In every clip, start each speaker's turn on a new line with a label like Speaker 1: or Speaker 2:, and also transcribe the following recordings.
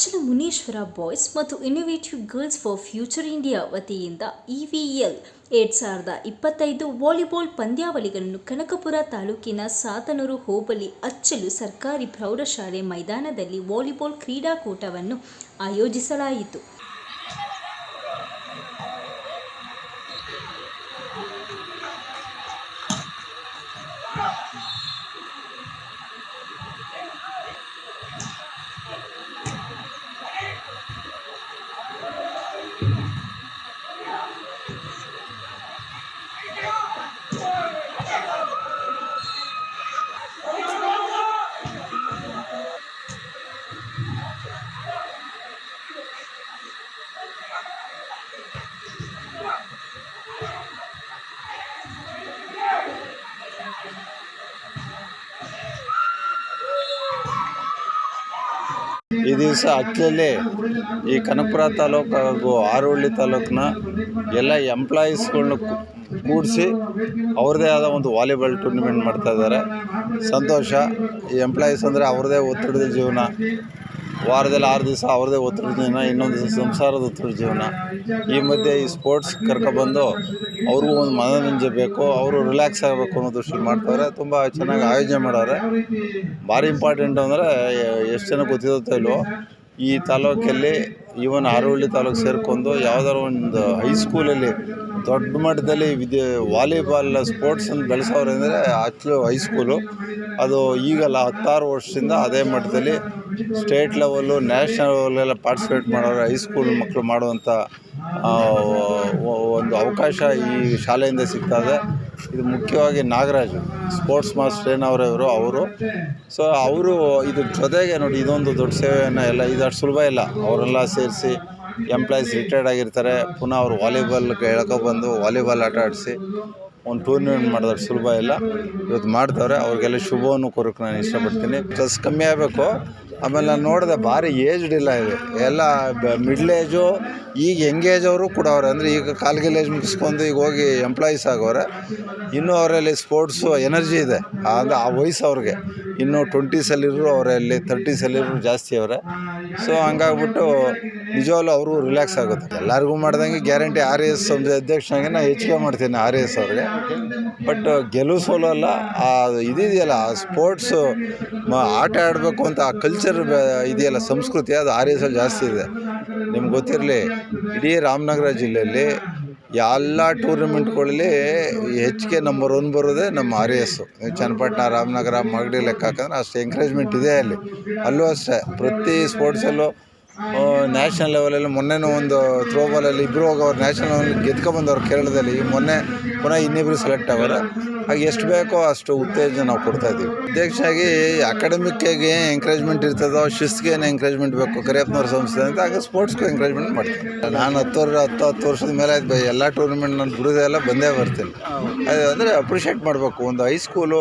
Speaker 1: ಅಚ್ಚಲ Munishwara boys ಮತ್ತು innovative girls for future India ವತಿಯಿಂದ E V L ಎರಡು ಸಾವಿರದ ಇಪ್ಪತ್ತೈದು ವಾಲಿಬಾಲ್ ಪಂದ್ಯಾವಳಿಗಳನ್ನು ಕನಕಪುರ ತಾಲೂಕಿನ ಸಾತನೂರು ಹೋಬಳಿ ಅಚ್ಚಲು ಸರ್ಕಾರಿ ಪ್ರೌಢಶಾಲೆ ಮೈದಾನದಲ್ಲಿ ವಾಲಿಬಾಲ್ ಕ್ರೀಡಾಕೂಟವನ್ನು ಆಯೋಜಿಸಲಾಯಿತು.
Speaker 2: ದಿವಸ ಆ್ಯಕ್ಚುಲಿ ಈ ಕನಕಪುರ ತಾಲೂಕು ಹಾಗೂ ಆರೋಳ್ಳಿ ತಾಲೂಕಿನ ಎಲ್ಲ ಎಂಪ್ಲಾಯೀಸ್ಗಳನ್ನ ಕೂಡಿಸಿ ಅವ್ರದ್ದೇ ಆದ ಒಂದು ವಾಲಿಬಾಲ್ ಟೂರ್ನಿಮೆಂಟ್ ಮಾಡ್ತಾಯಿದ್ದಾರೆ ಸಂತೋಷ, ಈ ಎಂಪ್ಲಾಯೀಸ್ ಅಂದರೆ ಅವ್ರದ್ದೇ ಒತ್ತಡದ ಜೀವನ. ವಾರದಲ್ಲಿ ಆರು ದಿವಸ ಅವ್ರದ್ದೇ ಒತ್ತಡ ಜೀವನ, ಇನ್ನೊಂದು ದಿವಸ ಸಂಸಾರದ ಒತ್ತಡ ಜೀವನ. ಈ ಮಧ್ಯೆ ಈ ಸ್ಪೋರ್ಟ್ಸ್ ಕರ್ಕೊಬಂದು ಅವ್ರಿಗೂ ಒಂದು ಮನೋರಂಜನೆ ಬೇಕು, ಅವರು ರಿಲ್ಯಾಕ್ಸ್ ಆಗಬೇಕು ಅನ್ನೋ ದೃಷ್ಟಿಲಿ ಮಾಡ್ತಾರೆ ತುಂಬ ಚೆನ್ನಾಗಿ ಆಯೋಜನೆ ಮಾಡವ್ರೆ. ಭಾರಿ ಇಂಪಾರ್ಟೆಂಟ್ ಅಂದರೆ ಎಷ್ಟು ಜನ ಗೊತ್ತಿರುತ್ತೋ ಇಲ್ವೋ, ಈ ತಾಲೂಕಲ್ಲಿ ಈವನ್ ಆರೋಳ್ಳಿ ತಾಲೂಕು ಸೇರಿಕೊಂಡು ಯಾವುದಾದ್ರು ಒಂದು ಹೈಸ್ಕೂಲಲ್ಲಿ ದೊಡ್ಡ ಮಟ್ಟದಲ್ಲಿ ವಿದ್ಯೆ ವಾಲಿಬಾಲ್ ಸ್ಪೋರ್ಟ್ಸನ್ನು ಬೆಳೆಸೋರು ಅಂದರೆ ಹೈ ಹೈಸ್ಕೂಲು ಅದು ಈಗಲ್ಲ ಹತ್ತಾರು ವರ್ಷದಿಂದ ಅದೇ ಮಟ್ಟದಲ್ಲಿ ಸ್ಟೇಟ್ ಲೆವೆಲ್ಲು ನ್ಯಾಷನಲ್ ಲೆವೆಲೆಲ್ಲ ಪಾರ್ಟಿಸಿಪೇಟ್ ಮಾಡೋರು ಹೈಸ್ಕೂಲ್ ಮಕ್ಕಳು ಮಾಡುವಂಥ ಒಂದು ಅವಕಾಶ ಈ ಶಾಲೆಯಿಂದ ಸಿಗ್ತದೆ ಇದು. ಮುಖ್ಯವಾಗಿ ನಾಗರಾಜ್ ಸ್ಪೋರ್ಟ್ಸ್ ಮಾಸ್ಟರ್ ಏನವ್ರೆ ಇವರು, ಅವರು. ಸೊ ಅವರು ಇದ್ರ ಜೊತೆಗೆ ನೋಡಿ ಇದೊಂದು ದೊಡ್ಡ ಸೇವೆಯನ್ನು ಎಲ್ಲ ಇದು ಅಷ್ಟು ಸುಲಭ ಇಲ್ಲ. ಅವರೆಲ್ಲ ಸೇರಿಸಿ ಎಂಪ್ಲಾಯೀಸ್ ರಿಟೈರ್ಡ್ ಆಗಿರ್ತಾರೆ. ಪುನಃ ಅವರು ವಾಲಿಬಾಲ್ಗೆ ಎಳ್ಕೊಬಂದು ವಾಲಿಬಾಲ್ ಆಟ ಆಡಿಸಿ ಒಂದು ಟೂರ್ನಿಮೆಂಟ್ ಮಾಡಿದ್ರೆ ಸುಲಭ ಇಲ್ಲ. ಇವತ್ತು ಮಾಡ್ತಾರೆ ಅವ್ರಿಗೆಲ್ಲ ಶುಭವನ್ನು ಕೋರಕ್ಕೆ ನಾನು ಇಷ್ಟಪಡ್ತೀನಿ. ಸ್ಟ್ರೆಸ್ ಕಮ್ಮಿ ಆಗಬೇಕು. ಆಮೇಲೆ ನಾನು ನೋಡಿದೆ ಭಾರಿ ಏಜ್ಡ್ ಇಲ್ಲ ಇದು. ಎಲ್ಲ ಮಿಡ್ಲ್ ಏಜು ಈಗ ಯಂಗ್ ಏಜ್ ಅವರು ಕೂಡ ಅವ್ರೆ. ಅಂದರೆ ಈಗ ಕಾಲ್ಗಿಲ್ ಏಜ್ ಮುಗಿಸ್ಕೊಂಡು ಈಗ ಹೋಗಿ ಎಂಪ್ಲಾಯೀಸ್ ಆಗೋರೆ ಇನ್ನೂ ಅವರಲ್ಲಿ ಸ್ಪೋರ್ಟ್ಸು ಎನರ್ಜಿ ಇದೆ. ಅಂದರೆ ಆ ವಯಸ್ಸು ಅವ್ರಿಗೆ. ಇನ್ನೂ ಟ್ವೆಂಟೀಸಲ್ಲಿರೋ ಅವರಲ್ಲಿ ತರ್ಟೀಸಲ್ಲಿರೋ ಜಾಸ್ತಿ ಅವರೆ. ಸೊ ಹಂಗಾಗ್ಬಿಟ್ಟು ನಿಜವಾಗ್ಲೂ ಅವರು ರಿಲ್ಯಾಕ್ಸ್ ಆಗುತ್ತೆ. ಎಲ್ಲರಿಗೂ ಮಾಡ್ದಂಗೆ ಗ್ಯಾರಂಟಿ ಆರ್ ಎಸ್ ಅಧ್ಯಕ್ಷನಾಗೆ ನಾನು ಹೆಚ್ಚಿಗೆ ಮಾಡ್ತೀನಿ ಆರ್ ಎಸ್ ಅವ್ರಿಗೆ. ಬಟ್ ಗೆಲುವು ಸೋಲೋ ಅಲ್ಲ ಆ, ಇದಿದೆಯಲ್ಲ, ಆ ಸ್ಪೋರ್ಟ್ಸು ಆಟ ಆಡಬೇಕು ಅಂತ ಆ ಕಲ್ಚರ್ ಇದೆಯಲ್ಲ ಸಂಸ್ಕೃತಿ ಅದು ಆರ್ ಎಸ್ ಅಲ್ಲಿ ಜಾಸ್ತಿ ಇದೆ. ನಿಮ್ಗೆ ಗೊತ್ತಿರಲಿ ಇಡೀ ರಾಮನಗರ ಜಿಲ್ಲೆಯಲ್ಲಿ ಎಲ್ಲ ಟೂರ್ನಮೆಂಟ್ಗಳಲ್ಲಿ ಹೆಚ್ಚಿಗೆ ನಂಬರ್ ಒನ್ ಬರೋದೇ ನಮ್ಮ ಆರ್ ಎಸ್ ಚನ್ನಪಟ್ಟಣ ರಾಮನಗರ ಮಗಡಿ ಲೆಕ್ಕ ಹಾಕಂದ್ರೆ ಅಷ್ಟು ಎಂಕರೇಜ್ಮೆಂಟ್ ಇದೆ ಅಲ್ಲಿ. ಅಲ್ಲೂ ಅಷ್ಟೇ ಪ್ರತಿ ಸ್ಪೋರ್ಟ್ಸಲ್ಲೂ ನ್ಯಾಷನಲ್ ಲೆವೆಲಲ್ಲಿ ಮೊನ್ನೆನೂ ಒಂದು ಥ್ರೋಬಾಲಲ್ಲಿ ಇಬ್ಬರು ಹೋಗೋರು ನ್ಯಾಷನಲ್ ಲೆವೆಲ್ ಗೆದ್ಕೊಂಬಂದವ್ರು ಕೇರಳದಲ್ಲಿ ಮೊನ್ನೆ ಪುನಃ ಇನ್ನಿಬ್ಬರು ಸೆಲೆಕ್ಟ್ ಆಗೋರು ಹಾಗೆ ಎಷ್ಟು ಬೇಕೋ ಅಷ್ಟು ಉತ್ತೇಜನ ನಾವು ಕೊಡ್ತಾ ಇದ್ದೀವಿ. ಅಧ್ಯಕ್ಷರಾಗಿ ಅಕಾಡೆಮಿಕ್ಕಾಗಿ ಎಂಕರೇಜ್ಮೆಂಟ್ ಇರ್ತದೋ, ಶಿಸ್ತಿಗೆ ಏನು ಎಂಕರೇಜ್ಮೆಂಟ್ ಬೇಕು, ಕರಿಯಪ್ಪನವ್ರ ಸಂಸ್ಥೆ ಅಂತ ಆಗ ಸ್ಪೋರ್ಟ್ಸ್ಗೂ ಎಂಕರೇಜ್ಮೆಂಟ್ ಮಾಡ್ತೀನಿ ನಾನು ಹತ್ತು ವರ್ಷ ಹತ್ತು ಹತ್ತು ವರ್ಷದ ಮೇಲೆ ಆಯ್ತು ಎಲ್ಲ ಟೂರ್ನಮೆಂಟ್ ನಾನು ಬಿಡೋದೇ ಎಲ್ಲ ಬಂದೇ ಬರ್ತೀನಿ. ಅದು ಅಂದರೆ ಅಪ್ರಿಷಿಯೇಟ್ ಮಾಡಬೇಕು. ಒಂದು ಹೈಸ್ಕೂಲು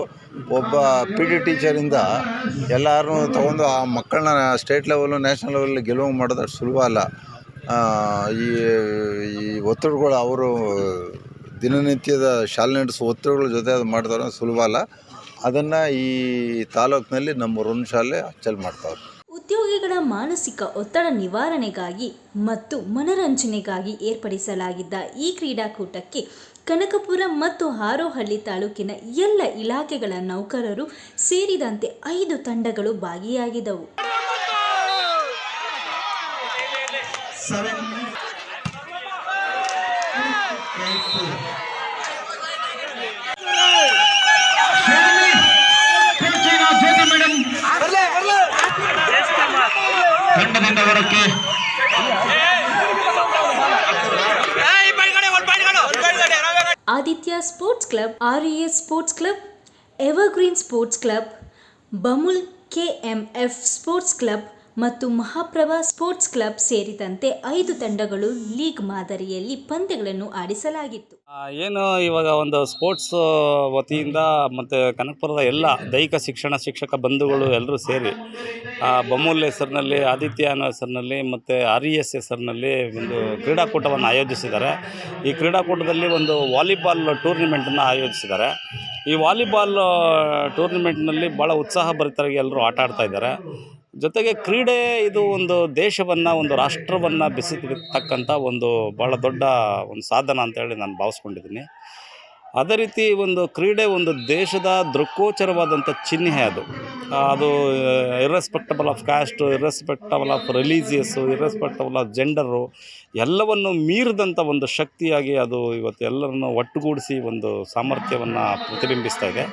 Speaker 2: ಒಬ್ಬ ಪಿ ಟಿ ಟೀಚರಿಂದ ಎಲ್ಲರೂ ತೊಗೊಂಡು ಆ ಮಕ್ಕಳನ್ನ ಸ್ಟೇಟ್ ಲೆವೆಲು ನ್ಯಾಷನಲ್ ಲೆವೆಲ್ ಗೆಲುವು ಮಾಡೋದು ಅಷ್ಟು ಸುಲಭ ಅಲ್ಲ. ಈ ಈ ಒತ್ತಡಗಳು ಅವರು ದಿನನಿತ್ಯದ ಶಾಲೆ ನಡೆಸುವ ಒತ್ತಡಗಳ ಜೊತೆ ಅದು ಮಾಡ್ತಾರೆ ಸುಲಭ ಅಲ್ಲ. ಅದನ್ನು ಈ ತಾಲೂಕಿನಲ್ಲಿ ನಮ್ಮ ರೋನ್ ಶಾಲೆ ಅಚ್ಚಲ್ ಮಾಡ್ತಾವ್ರೆ.
Speaker 1: ಉದ್ಯೋಗಿಗಳ ಮಾನಸಿಕ ಒತ್ತಡ ನಿವಾರಣೆಗಾಗಿ ಮತ್ತು ಮನರಂಜನೆಗಾಗಿ ಏರ್ಪಡಿಸಲಾಗಿದ್ದ ಈ ಕ್ರೀಡಾಕೂಟಕ್ಕೆ ಕನಕಪುರ ಮತ್ತು ಹಾರೋಹಳ್ಳಿ ತಾಲೂಕಿನ ಎಲ್ಲ ಇಲಾಖೆಗಳ ನೌಕರರು ಸೇರಿದಂತೆ ಐದು ತಂಡಗಳು ಭಾಗಿಯಾಗಿದ್ದವು.
Speaker 3: ತಂಡದಿಂದ ಹೊರಕ್ಕೆ
Speaker 1: Aditya sports club R S sports club evergreen sports club Bamul KMF sports club ಮತ್ತು ಮಹಾಪ್ರಭಾ ಸ್ಪೋರ್ಟ್ಸ್ ಕ್ಲಬ್ ಸೇರಿದಂತೆ ಐದು ತಂಡಗಳು ಲೀಗ್ ಮಾದರಿಯಲ್ಲಿ ಪಂದ್ಯಗಳನ್ನು ಆಡಿಸಲಾಗಿತ್ತು.
Speaker 4: ಏನು ಇವಾಗ ಒಂದು ಸ್ಪೋರ್ಟ್ಸ್ ವತಿಯಿಂದ ಮತ್ತು ಕನಕಪುರದ ಎಲ್ಲ ದೈಹಿಕ ಶಿಕ್ಷಣ ಶಿಕ್ಷಕ ಬಂಧುಗಳು ಎಲ್ಲರೂ ಸೇರಿ ಬಮೂಲ್ ಹೆಸರಿನಲ್ಲಿ, ಆದಿತ್ಯ ಅನ್ನೋ ಹೆಸರಿನಲ್ಲಿ ಮತ್ತು ಆರ್ ಇ ಎಸ್ ಹೆಸರಿನಲ್ಲಿ ಒಂದು ಕ್ರೀಡಾಕೂಟವನ್ನು ಆಯೋಜಿಸಿದ್ದಾರೆ. ಈ ಕ್ರೀಡಾಕೂಟದಲ್ಲಿ ಒಂದು ವಾಲಿಬಾಲ್ ಟೂರ್ನಿಮೆಂಟನ್ನು ಆಯೋಜಿಸಿದ್ದಾರೆ. ಈ ವಾಲಿಬಾಲ್ ಟೂರ್ನಿಮೆಂಟ್ನಲ್ಲಿ ಭಾಳ ಉತ್ಸಾಹಭರಿತರಾಗಿ ಎಲ್ಲರೂ ಆಟ ಆಡ್ತಾ ಇದ್ದಾರೆ. ಜೊತೆಗೆ ಕ್ರೀಡೆ ಇದು ಒಂದು ದೇಶವನ್ನು, ಒಂದು ರಾಷ್ಟ್ರವನ್ನು ಬೆಸೆದಿರ್ತಕ್ಕಂಥ ಒಂದು ಭಾಳ ದೊಡ್ಡ ಒಂದು ಸಾಧನ ಅಂತೇಳಿ ನಾನು ಭಾವಿಸ್ಕೊಂಡಿದ್ದೀನಿ. ಅದೇ ರೀತಿ ಒಂದು ಕ್ರೀಡೆ ಒಂದು ದೇಶದ ದೃಕ್ಕೋಚರವಾದಂಥ ಚಿಹ್ನೆ ಅದು. ಅದು irrespectable of caste irrespectable of religious irrespectable of gender ಎಲ್ಲವನ್ನು ಮೀರಿದಂಥ ಒಂದು ಶಕ್ತಿಯಾಗಿ ಅದು ಇವತ್ತು ಎಲ್ಲರನ್ನು ಒಟ್ಟುಗೂಡಿಸಿ ಒಂದು ಸಾಮರ್ಥ್ಯವನ್ನು ಪ್ರತಿಬಿಂಬಿಸ್ತಾ ಇದೆ.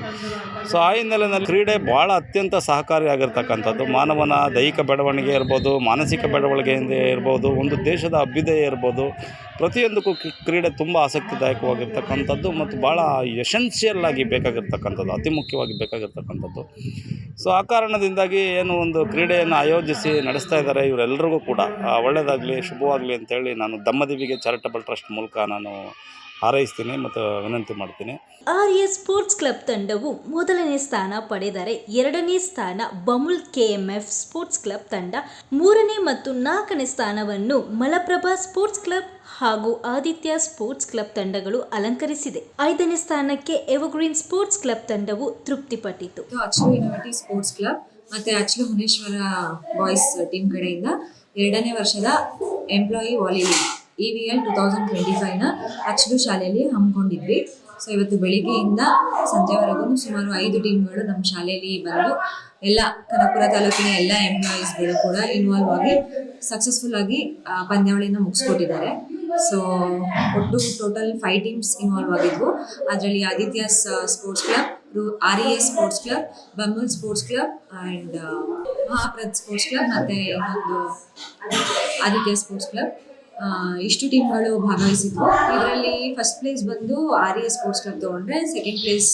Speaker 4: ಸೊ ಆ ಹಿನ್ನೆಲೆಯಲ್ಲಿ ಕ್ರೀಡೆ ಭಾಳ ಅತ್ಯಂತ ಸಹಕಾರಿಯಾಗಿರ್ತಕ್ಕಂಥದ್ದು ಮಾನವನ ದೈಹಿಕ ಬೆಳವಣಿಗೆ ಇರ್ಬೋದು, ಮಾನಸಿಕ ಬೆಳವಣಿಗೆಯಿಂದ ಇರ್ಬೋದು, ಒಂದು ದೇಶದ ಅಭ್ಯುದಯ ಇರ್ಬೋದು. ಪ್ರತಿಯೊಂದಕ್ಕೂ ಕ್ರಿ- ಕ್ರೀಡೆ ತುಂಬ ಆಸಕ್ತಿದಾಯಕವಾಗಿರ್ತಕ್ಕಂಥದ್ದು ಮತ್ತು ಭಾಳ ಎಸೆನ್ಷಿಯಲ್ ಆಗಿ ಬೇಕಾಗಿರ್ತಕ್ಕಂಥದ್ದು, ಅತಿ ಮುಖ್ಯವಾಗಿ ಬೇಕಾಗಿರ್ತಕ್ಕಂಥದ್ದು. ಸೊ ಆ ಕಾರಣದಿಂದಾಗಿ ಏನು ಒಂದು ಕ್ರೀಡೆಯನ್ನು ಆಯೋಜಿಸಿ ನಡೆಸ್ತಾ ಇದ್ದಾರೆ ಇವರೆಲ್ಲರಿಗೂ ಕೂಡ ಒಳ್ಳೆಯದಾಗಲಿ ಶುಭವಾಗಲಿ ಅಂತೇಳಿ ನಾನು ದಮ್ಮದಿವಿಗೆ ಚಾರಿಟಬಲ್ ಟ್ರಸ್ಟ್ ಮೂಲಕ ನಾನು ಹಾರೈಸ್ತೀನಿ ಮತ್ತು ವಿನಂತಿ ಮಾಡ್ತೀನಿ.
Speaker 1: ಎ ಸ್ಪೋರ್ಟ್ಸ್ ಕ್ಲಬ್ ತಂಡವು ಮೊದಲನೇ ಸ್ಥಾನ ಪಡೆದರೆ ಎರಡನೇ ಸ್ಥಾನ ಬಮುಲ್ ಕೆಎಂಎಫ್ ಸ್ಪೋರ್ಟ್ಸ್ ಕ್ಲಬ್ ತಂಡ ಮೂರನೇ ಮತ್ತು ನಾಲ್ಕನೇ ಸ್ಥಾನವನ್ನು ಮಲಪ್ರಭಾ ಸ್ಪೋರ್ಟ್ಸ್ ಕ್ಲಬ್ ಹಾಗೂ ಆದಿತ್ಯ ಸ್ಪೋರ್ಟ್ಸ್ ಕ್ಲಬ್ ತಂಡಗಳು ಅಲಂಕರಿಸಿದೆ. ಐದನೇ ಸ್ಥಾನಕ್ಕೆ ಎವರ್ಗ್ರೀನ್ ಸ್ಪೋರ್ಟ್ಸ್ ಕ್ಲಬ್ ತಂಡವು ತೃಪ್ತಿಪಟ್ಟಿತು.
Speaker 5: ಇನೋವೇಟಿವ್ ಸ್ಪೋರ್ಟ್ಸ್ ಕ್ಲಬ್ ಮತ್ತೆ ಹುನೇಶ್ವರ ಬಾಯ್ಸ್ ಟೀಮ್ ಕಡೆಯಿಂದ ಎರಡನೇ ವರ್ಷದ employee volley league E V L two thousand twenty ಫೈವ್ನ Achchalu ಶಾಲೆಯಲ್ಲಿ ಹಮ್ಮಿಕೊಂಡಿದ್ವಿ. ಸೊ ಇವತ್ತು ಬೆಳಿಗ್ಗೆಯಿಂದ ಸಂಜೆವರೆಗೂ ಸುಮಾರು ಐದು ಟೀಮ್ಗಳು ನಮ್ಮ ಶಾಲೆಯಲ್ಲಿ ಬಂದು ಎಲ್ಲ ಕನಕಪುರ ತಾಲೂಕಿನ ಎಲ್ಲ ಎಂಪ್ಲಾಯೀಸ್ಗಳು ಕೂಡ ಇನ್ವಾಲ್ವ್ ಆಗಿ ಸಕ್ಸಸ್ಫುಲ್ ಆಗಿ ಪಂದ್ಯಾವಳಿಯನ್ನು ಮುಗಿಸ್ಕೊಟ್ಟಿದ್ದಾರೆ. ಸೊ ಒಟ್ಟು ಟೋಟಲ್ ಫೈವ್ ಟೀಮ್ಸ್ ಇನ್ವಾಲ್ವ್ ಆಗಿದ್ವು. ಅದರಲ್ಲಿ Aditya sports club R E S sports club Bamul sports club and Mahaprath sports club ಮತ್ತು ಇನ್ನೊಂದು ಆದಿತ್ಯ ಸ್ಪೋರ್ಟ್ಸ್ ಕ್ಲಬ್ ಇಷ್ಟು ಟೀಮ್ಗಳು ಭಾಗವಹಿಸಿದ್ವು. ಇದರಲ್ಲಿ ಫಸ್ಟ್ ಪ್ಲೇಸ್ ಬಂದು ಆರ್ ಎ ಸ್ಪೋರ್ಟ್ಸ್ ಕ್ಲಬ್ ತೊಗೊಂಡ್ರೆ second place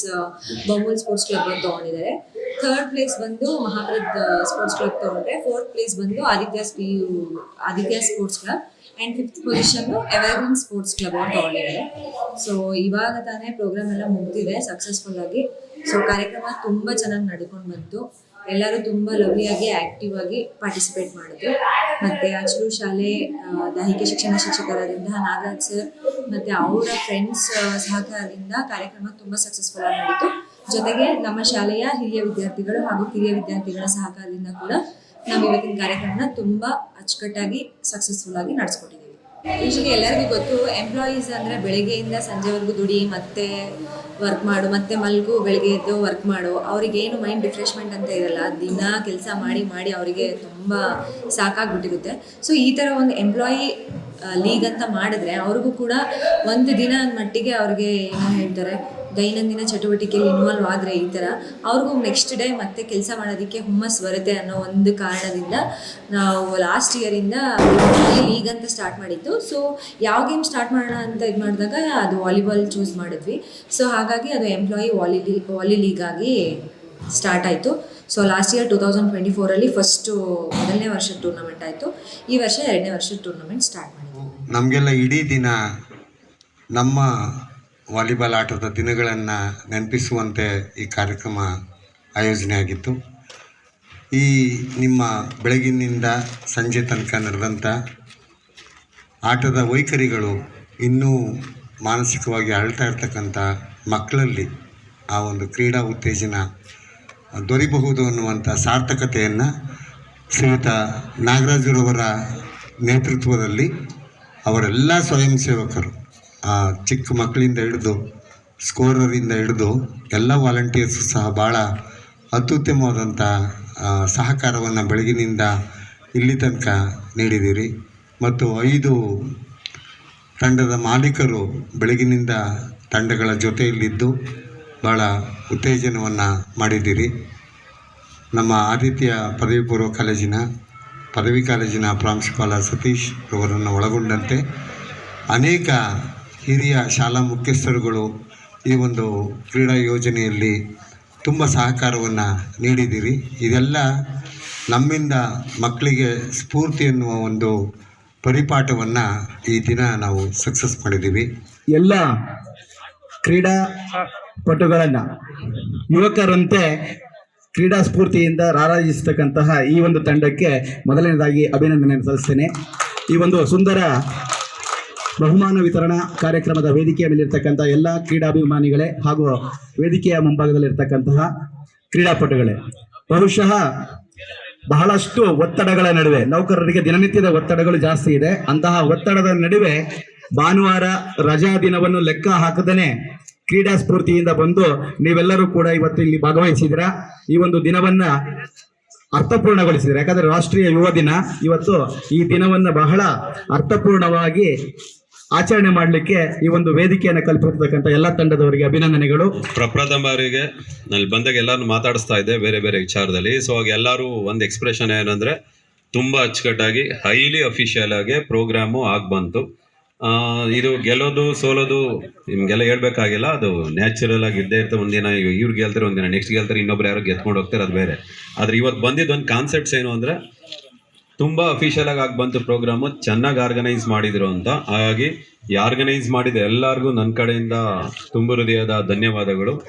Speaker 5: Bamul sports club ಅಂತ ತೊಗೊಂಡಿದ್ದಾರೆ. ಥರ್ಡ್ ಪ್ಲೇಸ್ ಬಂದು ಮಹಾಪ್ರದ್ ಸ್ಪೋರ್ಟ್ಸ್ ಕ್ಲಬ್ ತೊಗೊಂಡ್ರೆ ಫೋರ್ತ್ ಪ್ಲೇಸ್ ಬಂದು Aditya ಸ್ಪಿ Aditya sports club and fifth position evergreen sports club ಅವ್ರು ತೊಗೊಂಡಿದ್ದಾರೆ. ಸೊ ಇವಾಗ ತಾನೇ ಪ್ರೋಗ್ರಾಮ್ ಎಲ್ಲ ಮುಗ್ದಿದೆ ಸಕ್ಸಸ್ಫುಲ್ ಆಗಿ. ಸೊ ಕಾರ್ಯಕ್ರಮ ತುಂಬ ಚೆನ್ನಾಗಿ ನಡ್ಕೊಂಡು ಬಂತು. ಎಲ್ಲರೂ ತುಂಬ ಲವ್ಲಿಯಾಗಿ ಆ್ಯಕ್ಟಿವ್ ಆಗಿ ಪಾರ್ಟಿಸಿಪೇಟ್ ಮಾಡಿದ್ರು. ಮತ್ತು ಅಚ್ಚಲು ಶಾಲೆ ದೈಹಿಕ ಶಿಕ್ಷಣ ಶಿಕ್ಷಕರಾದಿಂದ ನಾಗರಾಜ್ ಸರ್ ಮತ್ತು ಅವರ ಫ್ರೆಂಡ್ಸ್ ಸಹಕಾರದಿಂದ ಕಾರ್ಯಕ್ರಮ ತುಂಬ ಸಕ್ಸಸ್ಫುಲ್ ಆಗಿ ನಡೀತು. ಜೊತೆಗೆ ನಮ್ಮ ಶಾಲೆಯ ಹಿರಿಯ ವಿದ್ಯಾರ್ಥಿಗಳು ಹಾಗೂ ಕಿರಿಯ ವಿದ್ಯಾರ್ಥಿಗಳ ಸಹಕಾರದಿಂದ ಕೂಡ ನಾವು ಇವತ್ತಿನ ಕಾರ್ಯಕ್ರಮನ ತುಂಬ ಅಚ್ಚುಕಟ್ಟಾಗಿ ಸಕ್ಸಸ್ಫುಲ್ ಆಗಿ ನಡೆಸ್ಕೊಟ್ಟಿದ್ದೀವಿ. ಯೂಶಲಿ ಎಲ್ಲರಿಗೂ ಗೊತ್ತು ಎಂಪ್ಲಾಯೀಸ್ ಅಂದರೆ ಬೆಳಗ್ಗೆಯಿಂದ ಸಂಜೆವರೆಗೂ ದುಡಿ, ಮತ್ತೆ ವರ್ಕ್ ಮಾಡು, ಮತ್ತೆ ಮಲ್ಗು, ಬೆಳಗ್ಗೆ ಎದ್ದು ವರ್ಕ್ ಮಾಡು. ಅವ್ರಿಗೇನು ಮೈಂಡ್ ರಿಫ್ರೆಶ್ಮೆಂಟ್ ಅಂತ ಇರಲ್ಲ. ದಿನ ಕೆಲಸ ಮಾಡಿ ಮಾಡಿ ಅವರಿಗೆ ತುಂಬ ಸಾಕಾಗ್ಬಿಟ್ಟಿರುತ್ತೆ. ಸೊ ಈ ಥರ ಒಂದು ಎಂಪ್ಲಾಯಿ ಲೀಗ್ ಅಂತ ಮಾಡಿದ್ರೆ ಅವ್ರಿಗೂ ಕೂಡ ಒಂದು ದಿನ ಮಟ್ಟಿಗೆ ಅವ್ರಿಗೆ ಏನು ಹೇಳ್ತಾರೆ ದೈನಂದಿನ ಚಟುವಟಿಕೆಯಲ್ಲಿ ಇನ್ವಾಲ್ವ್ ಆದರೆ ಈ ಥರ ಅವ್ರಿಗೂ ನೆಕ್ಸ್ಟ್ ಡೇ ಮತ್ತೆ ಕೆಲಸ ಮಾಡೋದಕ್ಕೆ ಹುಮ್ಮಸ್ ಬರುತ್ತೆ ಅನ್ನೋ ಒಂದು ಕಾರಣದಿಂದ ನಾವು ಲಾಸ್ಟ್ ಇಯರಿಂದ ಲೀಗ್ ಅಂತ ಸ್ಟಾರ್ಟ್ ಮಾಡಿದ್ದು. ಸೊ ಯಾವ ಗೇಮ್ ಸ್ಟಾರ್ಟ್ ಮಾಡೋಣ ಅಂತ ಇದು ಮಾಡಿದಾಗ ಅದು ವಾಲಿಬಾಲ್ ಚೂಸ್ ಮಾಡಿದ್ವಿ. ಸೊ ಹಾಗಾಗಿ ಅದು ಎಂಪ್ಲಾಯಿ ವಾಲಿ ಲೀ ವಾಲಿ ಲೀಗ್ ಆಗಿ ಸ್ಟಾರ್ಟ್ ಆಯಿತು. So last year two thousand twenty ಫೋರಲ್ಲಿ first ಮೊದಲನೇ ವರ್ಷದ ಟೂರ್ನಮೆಂಟ್ ಆಯಿತು. ಈ ವರ್ಷ ಎರಡನೇ ವರ್ಷದ ಟೂರ್ನಮೆಂಟ್ ಸ್ಟಾರ್ಟ್ ಮಾಡಿದ್ವಿ.
Speaker 6: ನಮಗೆಲ್ಲ ಇಡೀ ದಿನ ನಮ್ಮ ವಾಲಿಬಾಲ್ ಆಟದ ದಿನಗಳನ್ನು ನೆನಪಿಸುವಂತೆ ಈ ಕಾರ್ಯಕ್ರಮ ಆಯೋಜನೆ ಆಗಿತ್ತು. ಈ ನಿಮ್ಮ ಬೆಳಗಿನಿಂದ ಸಂಜೆ ತನಕ ನಡೆದಂಥ ಆಟದ ವೈಖರಿಗಳು ಇನ್ನೂ ಮಾನಸಿಕವಾಗಿ ಅರಳ್ತಾ ಇರ್ತಕ್ಕಂಥ ಮಕ್ಕಳಲ್ಲಿ ಆ ಒಂದು ಕ್ರೀಡಾ ಉತ್ತೇಜನ ದೊರೆಯಬಹುದು ಅನ್ನುವಂಥ ಸಾರ್ಥಕತೆಯನ್ನು ಶ್ರೀಯುತ ನಾಗರಾಜರವರ ನೇತೃತ್ವದಲ್ಲಿ ಅವರೆಲ್ಲ ಸ್ವಯಂ ಸೇವಕರು ಚಿಕ್ಕ ಮಕ್ಕಳಿಂದ ಹಿಡಿದು ಸ್ಕೋರರಿಂದ ಹಿಡಿದು ಎಲ್ಲ ವಾಲಂಟಿಯರ್ಸು ಸಹ ಭಾಳ ಅತ್ಯುತ್ತಮವಾದಂಥ ಸಹಕಾರವನ್ನು ಬೆಳಗಿನಿಂದ ಇಲ್ಲಿ ತನಕ ನೀಡಿದ್ದೀರಿ. ಮತ್ತು ಐದು ತಂಡದ ಮಾಲೀಕರು ಬೆಳಗಿನಿಂದ ತಂಡಗಳ ಜೊತೆಯಲ್ಲಿದ್ದು ಭಾಳ ಉತ್ತೇಜನವನ್ನು ಮಾಡಿದ್ದೀರಿ. ನಮ್ಮ ಆದಿತ್ಯ ಪದವಿ ಪೂರ್ವ ಕಾಲೇಜಿನ, ಪದವಿ ಕಾಲೇಜಿನ ಪ್ರಾಂಶುಪಾಲ ಸತೀಶ್ ಅವರನ್ನು ಒಳಗೊಂಡಂತೆ ಅನೇಕ ಹಿರಿಯ ಶಾಲಾ ಮುಖ್ಯಸ್ಥರುಗಳು ಈ ಒಂದು ಕ್ರೀಡಾ ಯೋಜನೆಯಲ್ಲಿ ತುಂಬ ಸಹಕಾರವನ್ನು ನೀಡಿದ್ದೀರಿ. ಇದೆಲ್ಲ ನಮ್ಮಿಂದ ಮಕ್ಕಳಿಗೆ ಸ್ಫೂರ್ತಿ ಎನ್ನುವ ಒಂದು ಪರಿಪಾಠವನ್ನು ಈ ದಿನ ನಾವು ಸಕ್ಸಸ್ ಮಾಡಿದ್ದೀವಿ.
Speaker 7: ಎಲ್ಲ ಕ್ರೀಡಾ ಪಟುಗಳನ್ನು, ಯುವಕರಂತೆ ಕ್ರೀಡಾ ಸ್ಫೂರ್ತಿಯಿಂದ ರಾರಾಜಿಸ್ತಕ್ಕಂತಹ ಈ ಒಂದು ತಂಡಕ್ಕೆ ಮೊದಲನೇದಾಗಿ ಅಭಿನಂದನೆ ಸಲ್ಲಿಸ್ತೇನೆ. ಈ ಒಂದು ಸುಂದರ ಬಹುಮಾನ ವಿತರಣಾ ಕಾರ್ಯಕ್ರಮದ ವೇದಿಕೆಯ ಮೇಲಿರ್ತಕ್ಕಂಥ ಎಲ್ಲ ಕ್ರೀಡಾಭಿಮಾನಿಗಳೇ ಹಾಗೂ ವೇದಿಕೆಯ ಮುಂಭಾಗದಲ್ಲಿರ್ತಕ್ಕಂತಹ ಕ್ರೀಡಾಪಟುಗಳೇ, ಬಹುಶಃ ಬಹಳಷ್ಟು ಒತ್ತಡಗಳ ನಡುವೆ, ನೌಕರರಿಗೆ ದಿನನಿತ್ಯದ ಒತ್ತಡಗಳು ಜಾಸ್ತಿ ಇದೆ. ಅಂತಹ ಒತ್ತಡದ ನಡುವೆ ಭಾನುವಾರ ರಜಾ ದಿನವನ್ನು ಲೆಕ್ಕ ಹಾಕದನೆ ಕ್ರೀಡಾ ಸ್ಫೂರ್ತಿಯಿಂದ ಬಂದು ನೀವೆಲ್ಲರೂ ಕೂಡ ಇವತ್ತು ಇಲ್ಲಿ ಭಾಗವಹಿಸಿದ್ರ ಈ ಒಂದು ದಿನವನ್ನ ಅರ್ಥಪೂರ್ಣಗೊಳಿಸಿದ್ರೆ ಯಾಕಂದ್ರೆ ರಾಷ್ಟ್ರೀಯ ಯುವ ದಿನ. ಇವತ್ತು ಈ ದಿನವನ್ನ ಬಹಳ ಅರ್ಥಪೂರ್ಣವಾಗಿ ಆಚರಣೆ ಮಾಡಲಿಕ್ಕೆ ಈ ಒಂದು ವೇದಿಕೆಯನ್ನು ಕಲ್ಪಿರ್ತಕ್ಕಂಥ ಎಲ್ಲ ತಂಡದವರಿಗೆ ಅಭಿನಂದನೆಗಳು.
Speaker 8: ಪ್ರಪ್ರಥಮ ಬಾರಿಗೆ ನಲ್ಲಿ ಬಂದಾಗ ಎಲ್ಲರೂ ಮಾತಾಡಿಸ್ತಾ ಇದ್ದೆ ಬೇರೆ ಬೇರೆ ವಿಚಾರದಲ್ಲಿ. ಸೊ ಆಗ ಎಲ್ಲರೂ ಒಂದು ಎಕ್ಸ್ಪ್ರೆಷನ್ ಏನಂದ್ರೆ ತುಂಬ ಅಚ್ಚುಕಟ್ಟಾಗಿ ಹೈಲಿ ಅಫಿಷಿಯಲ್ ಆಗಿ ಪ್ರೋಗ್ರಾಮು ಆಗಿ ಬಂತು. ಇದು ಗೆಲ್ಲೋದು, ಸೋಲೋದು ನಿಮ್ಗೆಲ್ಲ ಹೇಳ್ಬೇಕಾಗಿಲ್ಲ. ಅದು ನ್ಯಾಚುರಲ್ ಆಗಿ ಇದ್ದೇ ಇರ್ತದೆ. ಒಂದಿನ ಇವ್ರು ಗೆಲ್ತಾರೆ, ಒಂದಿನ ನೆಕ್ಸ್ಟ್ ಗೆಲ್ತಾರೆ, ಇನ್ನೊಬ್ರು ಯಾರೋ ಗೆದ್ಕೊಂಡು ಹೋಗ್ತಾರೆ, ಅದು ಬೇರೆ. ಆದ್ರೆ ಇವತ್ತು ಬಂದಿದ್ದು ಒಂದು ಕಾನ್ಸೆಪ್ಟ್ಸ್ ಏನು ಅಂದ್ರೆ ತುಂಬಾ ಅಫಿಷಿಯಲ್ ಆಗಿ ಬಂತು ಪ್ರೋಗ್ರಾಮು ಚೆನ್ನಾಗಿ ಆರ್ಗನೈಸ್ ಮಾಡಿದ್ರು ಅಂತ. ಹಾಗಾಗಿ ಆರ್ಗನೈಸ್ ಮಾಡಿದ ಎಲ್ಲರಿಗೂ ನನ್ನ ಕಡೆಯಿಂದ ತುಂಬ ಹೃದಯದ ಧನ್ಯವಾದಗಳು.